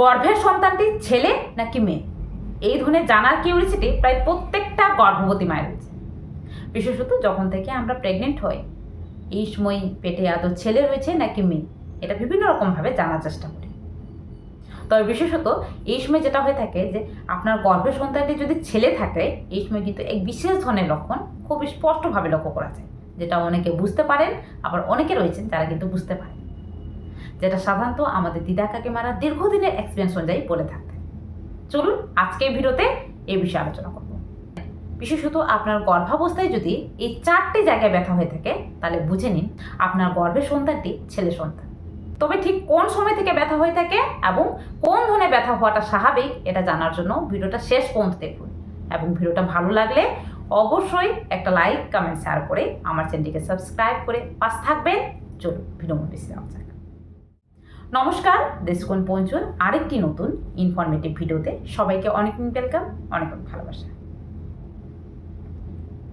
গর্ভের সন্তানটি ছেলে নাকি মেয়ে? এই ধরনের জানার কিউরিসিটি প্রায় প্রত্যেকটা গর্ভবতী মায়ের রয়েছে। বিশেষত যখন থেকে আমরা প্রেগনেন্ট হই, এই সময় পেটে আদৌ ছেলে রয়েছে নাকি মেয়ে? এটা বিভিন্ন রকমভাবে জানার চেষ্টা করি। তবে বিশেষত এই সময় যেটা হয়ে থাকে যে, আপনার গর্ভের সন্তানটি যদি ছেলে থাকে, এই সময় কিন্তু এক বিশেষ ধরনের লক্ষণ খুব স্পষ্টভাবে লক্ষ্য করা যায়। যেটা অনেকে বুঝতে পারেন, আবার অনেকে রয়েছেন যারা কিন্তু বুঝতে পারেন। যেটা সাধারণত আমাদের দিদা কাকিমারা দীর্ঘদিনের এক্সপিরিয়েন্স অনুযায়ী বলে থাকতেন চলুন আজকে ভিডিওতে এই বিষয়ে আলোচনা করব। বিশেষত আপনার গর্ভাবস্থায় যদি এই চারটি জায়গায় ব্যথা হয়ে থাকে, তাহলে বুঝে নিন আপনার গর্ভের সন্তানটি ছেলে সন্তান। তবে ঠিক কোন সময় থেকে ব্যথা হয়ে থাকে এবং কোন ধরনের ব্যথা হওয়াটা স্বাভাবিক, এটা জানার জন্য ভিডিওটা শেষ পর্যন্ত দেখুন। এবং ভিডিওটা ভালো লাগলে অবশ্যই একটা লাইক কমেন্ট শেয়ার করে আমার চ্যানেলটিকে সাবস্ক্রাইব করে পাশ থাকবেন। চলুন ভিডিও মধ্যে নমস্কার দেশকোণ পঞ্চুর আরেকটি নতুন ইনফরমেটিভ ভিডিওতে সবাইকে অনেক ওয়েলকাম অনেক অনেক ভালোবাসা।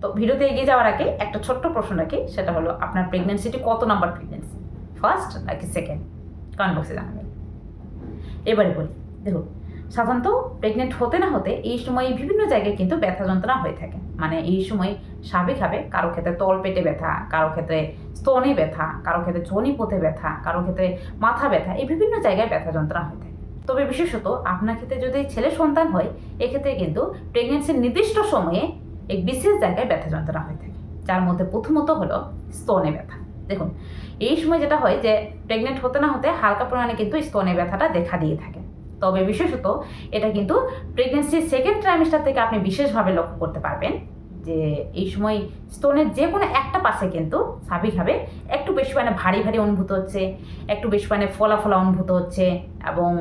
তো ভিডিওতে এগিয়ে যাওয়ার আগে একটা ছোট্ট প্রশ্ন রাখি, সেটা হলো আপনার প্রেগনেন্সিটি কত নাম্বার প্রেগনেন্সি ফার্স্ট নাকি সেকেন্ড কমেন্ট বক্সে জানাবেন। এবারে বলি, দেখুন, সাধারণত প্রেগনেন্ট হতে না হতে এই সময় বিভিন্ন জায়গায় কিন্তু ব্যথা যন্ত্রণা হয়ে থাকে। মানে এই সময় স্বাভাবিকভাবে কারও ক্ষেত্রে তল পেটে ব্যথা, কারও ক্ষেত্রে স্তনে ব্যথা, কারও ক্ষেত্রে চনি পথে ব্যথা, কারও ক্ষেত্রে মাথা ব্যথা, এই বিভিন্ন জায়গায় ব্যথা যন্ত্রণা হয়ে থাকে। তবে বিশেষত আপনার ক্ষেত্রে যদি ছেলে সন্তান হয়, এক্ষেত্রে কিন্তু প্রেগনেন্সির নির্দিষ্ট সময়ে এক বিশেষ জায়গায় ব্যথা যন্ত্রণা হয়ে থাকে, যার মধ্যে প্রথমত হলো স্তনে ব্যথা। দেখুন, এই সময় যেটা হয় যে প্রেগনেন্ট হতে না হতে হালকা পরিমাণে কিন্তু স্তনে ব্যথাটা দেখা দিয়ে থাকে। তবে বিশেষত এটা কিন্তু প্রেগনেন্সির সেকেন্ড ট্রাইমিস্টার থেকে আপনি বিশেষভাবে লক্ষ্য করতে পারবেন। যে এই সময় স্তনের যে কোনো একটা পাশে কিন্তু স্বাভাবিকভাবে একটু বেশি মানে ভারী ভারী অনুভূত হচ্ছে, একটু বেশি মানে ফলা ফলা অনুভূত হচ্ছে এবং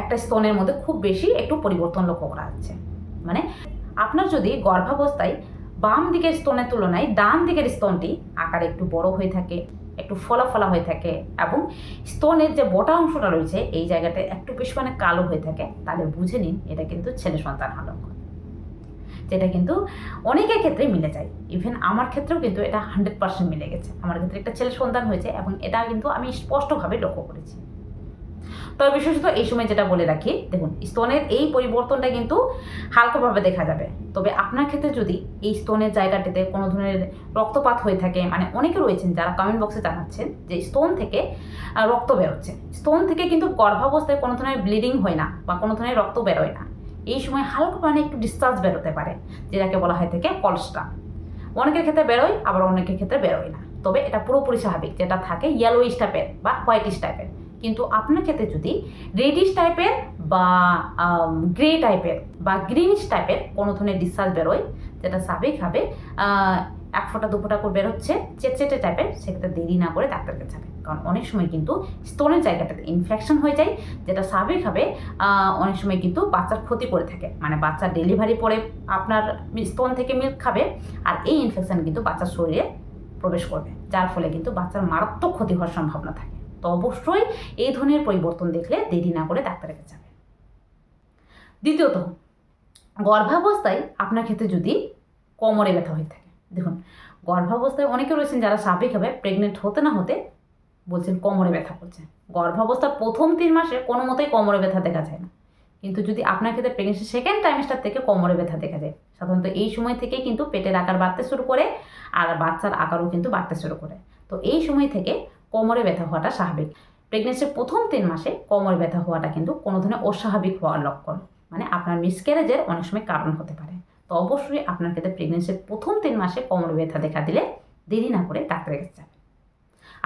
একটা স্তনের মধ্যে খুব বেশি একটু পরিবর্তন লক্ষ্য করা যাচ্ছে মানে আপনার যদি গর্ভাবস্থায় বাম দিকের স্তনের তুলনায় ডান দিকের স্তনটি আকারে একটু বড় হয়ে থাকে, একটু ফলা ফলা হয়ে থাকে এবং স্তনের যে বটা অংশটা রয়েছে এই জায়গাটা একটু বেশি মানে কালো হয়ে থাকে, তাহলে বুঝে নিন এটা কিন্তু ছেলে সন্তান লক্ষণ। যেটা কিন্তু অনেকের ক্ষেত্রে মিলে যায়। ইভেন আমার ক্ষেত্রেও কিন্তু এটা হান্ড্রেড পার্সেন্ট মিলে গেছে। আমার ক্ষেত্রে একটা ছেলে সন্তান হয়েছে এবং এটা কিন্তু আমি স্পষ্টভাবে লক্ষ্য করেছি। তবে বিশেষত এই সময় যেটা বলে রাখি, দেখুন, স্তনের এই পরিবর্তনটা কিন্তু হালকাভাবে দেখা যাবে। তবে আপনার ক্ষেত্রে যদি এই স্তনের জায়গাটিতে কোনো ধরনের রক্তপাত হয়ে থাকে মানে অনেকে রয়েছেন যারা কমেন্ট বক্সে জানাচ্ছেন যে স্তন থেকে রক্ত বেরোচ্ছে। স্তন থেকে কিন্তু গর্ভাবস্থায় কোনো ধরনের ব্লিডিং হয় না বা কোনো ধরনের রক্ত বেরোয় না। এই সময় হালকা পানি একটু ডিসচার্জ বেরোতে পারে, যেটাকে বলা হয় থেকে কলস্টা অনেকের ক্ষেত্রে বেরোয়, আবার অনেকের ক্ষেত্রে বেরোয় না। তবে এটা পুরোপুরি স্বাভাবিক, যেটা থাকে ইয়েলোইশ টাইপের বা হোয়াইটিশ টাইপের কিন্তু আপনার ক্ষেত্রে যদি রেডিশ টাইপের বা গ্রে টাইপের বা গ্রিনিশ টাইপের কোনো ধরনের ডিসচার্জ বেরোয়, যেটা স্বাভাবিকভাবে এক ফোঁটা, দু ফোঁটা করে বেরোচ্ছে, চেটচেটে টাইপের সেক্ষেত্রে দেরি না করে ডাক্তারকে যাবে কারণ অনেক সময় কিন্তু স্তনের জায়গাটাতে ইনফেকশন হয়ে যায়, যেটা স্বাভাবিকভাবে অনেক সময় কিন্তু বাচ্চার ক্ষতি করে থাকে। মানে বাচ্চার ডেলিভারি পরে আপনার স্তন থেকে মিল্ক খাবে আর এই ইনফেকশন কিন্তু বাচ্চার শরীরে প্রবেশ করবে, যার ফলে কিন্তু বাচ্চার মারাত্মক ক্ষতি হওয়ার সম্ভাবনা থাকে। তো অবশ্যই এই ধরনের পরিবর্তন দেখলে দেরি না করে ডাক্তারের কাছে যাবে দ্বিতীয়ত, গর্ভাবস্থায় আপনার ক্ষেত্রে যদি কোমরে ব্যথা হয়ে থাকে, দেখুন, গর্ভাবস্থায় অনেকে রয়েছেন যারা স্বাভাবিকভাবে প্রেগনেন্ট হতে না হতে বলছেন কোমরে ব্যথা করছে। গর্ভাবস্থার প্রথম তিন মাসে কোনো মতেই কোমরে ব্যথা দেখা যায় না। কিন্তু যদি আপনার ক্ষেত্রে প্রেগনেন্সি সেকেন্ড টাইমস্টার থেকে কোমরে ব্যথা দেখা যায়, সাধারণত এই সময় থেকে কিন্তু পেটের আকার বাড়তে শুরু করে আর বাচ্চার আকারও কিন্তু বাড়তে শুরু করে। তো এই সময় থেকে কোমরে ব্যথা হওয়াটা স্বাভাবিক। প্রেগনেন্সির প্রথম তিন মাসে কোমরে ব্যথা হওয়াটা কিন্তু কোনো ধরনের অস্বাভাবিক হওয়ার লক্ষণ। মানে আপনার মিসক্যারেজের অনেক সময় কারণ হতে পারে। তো অবশ্যই আপনার ক্ষেত্রে প্রেগনেন্সির প্রথম তিন মাসে কোমরে ব্যথা দেখা দিলে দেরি না করে ডাক্তারের কাছে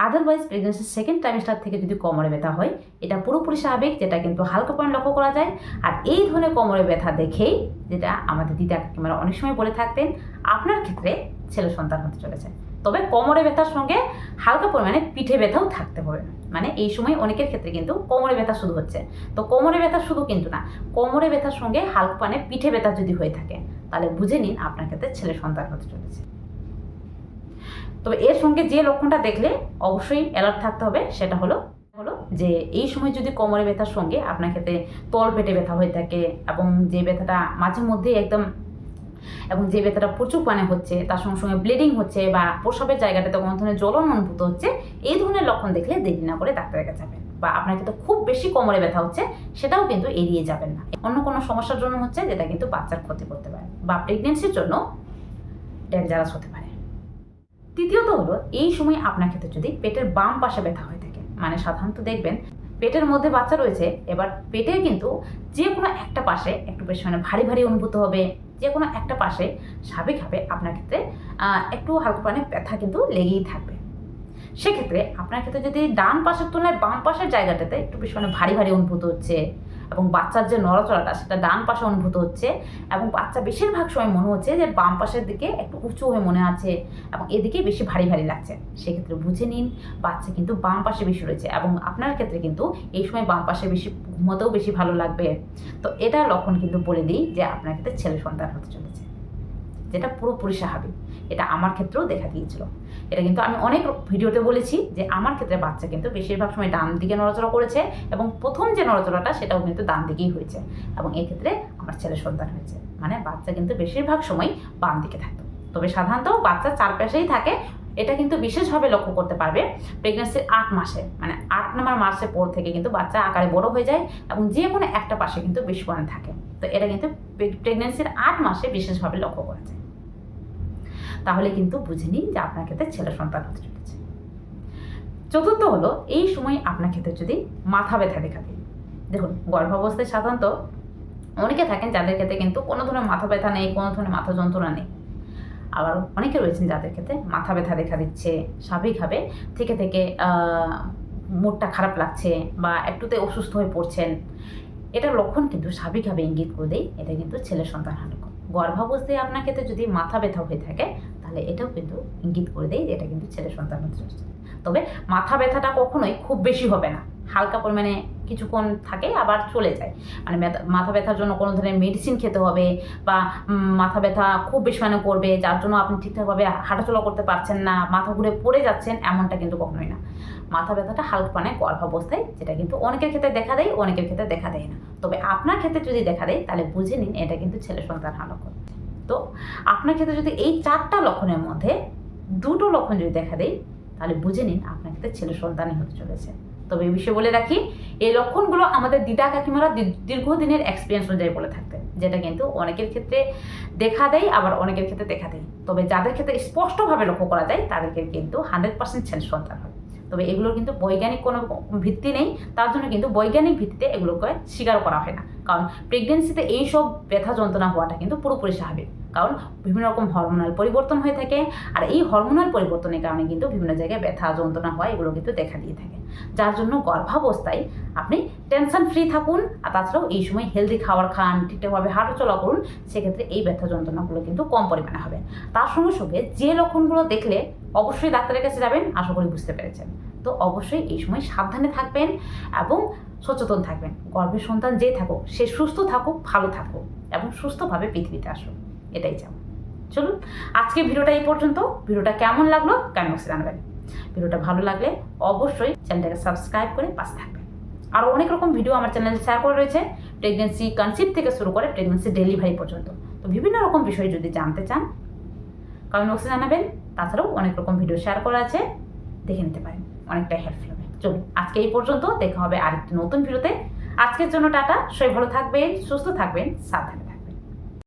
আদারওয়াইজ প্রেগনেন্সির সেকেন্ড ট্রাইমেস্টার থেকে যদি কোমরে ব্যথা হয়, এটা পুরোপুরি স্বাভাবিক, যেটা কিন্তু হালকা পয়েন্ট লক্ষ্য করা যায়। আর এই ধরনের কোমরে ব্যথা দেখেই, যেটা আমাদের দিদা কাকিমারা অনেক সময় বলে থাকতেন, আপনার ক্ষেত্রে ছেলে সন্তান হতে চলেছে। তবে কোমরে ব্যথার সঙ্গে হালকা পরিমাণে পিঠে ব্যথাও থাকতে হবে। মানে এই সময় অনেকের ক্ষেত্রে কিন্তু কোমরে ব্যথা শুধু হচ্ছে। তো কোমরে ব্যথা শুধু কিন্তু না, কোমরে ব্যথার সঙ্গে হালকা মানে পিঠে ব্যথা যদি হয়ে থাকে, তাহলে বুঝে নিন আপনার ক্ষেত্রে ছেলে সন্তান হতে চলেছে। তবে এর সঙ্গে যে লক্ষণটা দেখলে অবশ্যই অ্যালার্ট থাকতে হবে, সেটা হলো হলো যে এই সময় যদি কোমরে ব্যথার সঙ্গে আপনার ক্ষেত্রে তল পেটে ব্যথা হয়ে থাকে এবং যে ব্যথাটা মাঝে মধ্যেই একদম এবং যে ব্যথাটা প্রচুর পানে হচ্ছে, তার সঙ্গে সঙ্গে ব্লিডিং হচ্ছে বা প্রসবের জায়গাটাতে কোনো ধরনের জ্বলন অনুভূত হচ্ছে, এই ধরনের লক্ষণ দেখলে দেরি না করে ডাক্তারের কাছে যাবেন বা আপনার ক্ষেত্রে খুব বেশি কোমরে ব্যথা হচ্ছে, সেটাও কিন্তু এড়িয়ে যাবেন না। অন্য কোনো সমস্যার জন্য হচ্ছে, যেটা কিন্তু বাচ্চার ক্ষতি করতে পারে বা প্রেগনেন্সির জন্য ডেঞ্জারাস হতে পারে। তৃতীয়ত হলো, এই সময় আপনার ক্ষেত্রে যদি পেটের বাম পাশে ব্যথা হয়ে থাকে মানে সাধারণত দেখবেন পেটের মধ্যে বাচ্চা রয়েছে, এবার পেটের কিন্তু যে কোনো একটা পাশে একটু বেশি মানে ভারী ভারী অনুভূত হবে যে কোনো একটা পাশে স্বাভাবিকভাবে আপনার ক্ষেত্রে একটু হালকা পানে ব্যথা কিন্তু লেগেই থাকবে। সেক্ষেত্রে আপনার ক্ষেত্রে যদি ডান পাশের তুলনায় বাম পাশের জায়গাটাতে একটু বেশি মানে ভারী ভারী অনুভূত হচ্ছে এবং বাচ্চার যে নড়াচড়াটা সেটা ডান পাশে অনুভূত হচ্ছে এবং বাচ্চা বেশিরভাগ সময় মনে হচ্ছে যে বাম পাশের দিকে একটু উঁচু হয়ে মনে আছে এবং এদিকে বেশি ভারী ভারী লাগছে। সেক্ষেত্রে বুঝে নিন, বাচ্চা কিন্তু বাম পাশে বেশি রয়েছে এবং আপনার ক্ষেত্রে কিন্তু এই সময় বাম পাশে বেশি, ঘুমোতেও বেশি ভালো লাগবে। তো এটা লক্ষণ কিন্তু বলে দিই যে আপনার ক্ষেত্রে ছেলে সন্তান হতে চলেছে। যেটা পুরোপুরি স্বাভাবিক এটা আমার ক্ষেত্রেও দেখা দিয়েছিল। এটা কিন্তু আমি অনেক ভিডিওতে বলেছি যে আমার ক্ষেত্রে বাচ্চা কিন্তু বেশিরভাগ সময় ডান দিকে নড়াচড়া করেছে এবং প্রথম যে নড়াচড়াটা সেটাও কিন্তু ডান দিকেই হয়েছে এবং এক্ষেত্রে আমার ছেলে সন্তান হয়েছে। মানে বাচ্চা কিন্তু বেশিরভাগ সময় বাম দিকে থাকতো। তবে সাধারণত বাচ্চা চারপাশেই থাকে। এটা কিন্তু বিশেষভাবে লক্ষ্য করতে পারবে প্রেগনেন্সির আট মাসে। মানে আট নম্বর মাসের পর থেকে কিন্তু বাচ্চা আকারে বড় হয়ে যায় এবং যে কোনো একটা পাশে কিন্তু বেশি পরিমাণে থাকে। তো এটা কিন্তু প্রেগনেন্সির আট মাসে বিশেষভাবে লক্ষ্য করা যায়। তাহলে কিন্তু বুঝে নিন যে আপনার ক্ষেত্রে ছেলে সন্তান হতে চলেছে। চতুর্থ হলো, এই সময় আপনার ক্ষেত্রে যদি মাথা ব্যথা দেখা দেয়। দেখুন, গর্ভাবস্থায় সাধারণত অনেকে থাকেন যাদের ক্ষেত্রে কিন্তু কোনো ধরনের মাথা ব্যথা নেই, কোনো ধরনের মাথা যন্ত্রণা নেই। আবার অনেকে রয়েছেন যাদের ক্ষেত্রে মাথা ব্যথা দেখা দিচ্ছে। স্বাভাবিকভাবে থেকে থেকে মুডটা খারাপ লাগছে বা একটুতে অসুস্থ হয়ে পড়ছেন। এটার লক্ষণ কিন্তু স্বাভাবিকভাবে ইঙ্গিত করে দেয়, এটা কিন্তু ছেলে সন্তান হার গর্ভাবস্থায় আপনার ক্ষেত্রে যদি মাথা ব্যথা হয়ে থাকে তাহলে এটাও কিন্তু ইঙ্গিত করে দেয় যে এটা কিন্তু ছেলে সন্তান হতে চলেছে। তবে মাথা ব্যথাটা কখনোই খুব বেশি হবে না। হালকা পরিমাণে কিছুক্ষণ থাকে, আবার চলে যায়। মানে মাথা ব্যথার জন্য কোনো ধরনের মেডিসিন খেতে হবে বা মাথা ব্যথা খুব বেশি মানে করবে, যার জন্য আপনি ঠিকঠাকভাবে হাঁটাচলা করতে পারছেন না, মাথা ঘুরে পড়ে যাচ্ছেন, এমনটা কিন্তু কখনোই না। মাথা ব্যথাটা হালকা মানে গর্ভাবস্থায়, যেটা কিন্তু অনেকের ক্ষেত্রে দেখা দেয়, অনেকের ক্ষেত্রে দেখা দেয় না। তবে আপনার ক্ষেত্রে যদি দেখা দেয়, তাহলে বুঝে নিন এটা কিন্তু ছেলে সন্তান লক্ষণ তো আপনার ক্ষেত্রে যদি এই চারটা লক্ষণের মধ্যে দুটো লক্ষণ যদি দেখা দেয় তাহলে বুঝে নিন আপনার ক্ষেত্রে ছেলে সন্তানই হতে চলেছে। তবে এই বিষয়ে বলে রাখি, এই লক্ষণগুলো আমাদের দিদা কাকিমারা দীর্ঘদিনের এক্সপিরিয়েন্স অনুযায়ী বলে থাকতেন, যেটা কিন্তু অনেকের ক্ষেত্রে দেখা দেয় আবার অনেকের ক্ষেত্রে দেখা দেয় তবে যাদের ক্ষেত্রে স্পষ্টভাবে লক্ষ্য করা যায়, তাদেরকে কিন্তু হান্ড্রেড পার্সেন্ট ছেলে সন্তান হয়। তবে এগুলোর কিন্তু বৈজ্ঞানিক কোনো ভিত্তি নেই, তার জন্য কিন্তু বৈজ্ঞানিক ভিত্তিতে এগুলোকে স্বীকার করা হয় না। কারণ প্রেগনেন্সিতে এইসব ব্যথা যন্ত্রণা হওয়াটা কিন্তু পুরোপুরি স্বাভাবিক। কারণ বিভিন্ন রকম হরমোনাল পরিবর্তন হয়ে থাকে। আর এই হরমোনাল পরিবর্তনের কারণে কিন্তু বিভিন্ন জায়গায় ব্যথা, যন্ত্রণা হয়, এগুলো কিন্তু দেখা দিয়ে থাকে। যার জন্য গর্ভাবস্থায় আপনি টেনশন ফ্রি থাকুন, আর তাছাড়াও এই সময় হেলদি খাবার খান, ঠিকঠাকভাবে হাঁটাচলা করুন, সেক্ষেত্রে এই ব্যথা, যন্ত্রণাগুলো কিন্তু কম পরিমাণে হবে। তার সঙ্গে সঙ্গে যে লক্ষণগুলো দেখলে অবশ্যই ডাক্তারের কাছে যাবেন, আশা করি বুঝতে পেরেছেন। তো অবশ্যই এই সময় সাবধানে থাকবেন এবং সচেতন থাকবেন। গর্ভের সন্তান যে থাকুক, সে সুস্থ থাকুক, ভালো থাকুক এবং সুস্থভাবে পৃথিবীতে আসুক। এটাই চাও। চলুন আজকে ভিডিওটা এই পর্যন্ত। ভিডিওটা কেমন লাগল কেন জানাবেন। ভিডিওটা ভালো লাগলে অবশ্যই চ্যানেলটাকে সাবস্ক্রাইব করে পাশে থাকবেন। আরও অনেক রকম ভিডিও আমার চ্যানেলে শেয়ার করা রয়েছে প্রেগনেন্সি কনসিপ্ট থেকে শুরু করে প্রেগনেন্সি ডেলিভারি পর্যন্ত। তো বিভিন্ন রকম বিষয় যদি জানতে চান কমেন্ট বক্সে জানাবেন। তাছাড়াও অনেক রকম ভিডিও শেয়ার করা আছে, দেখে নিতে পারেন। অনেকটাই হেল্পফুল হবে। চলুন, আজকে এই পর্যন্ত। দেখা হবে আরেকটি নতুন ভিডিওতে আজকের জন্য টাটা। সবাই ভালো থাকবেন, সুস্থ থাকবেন, সাবধানে।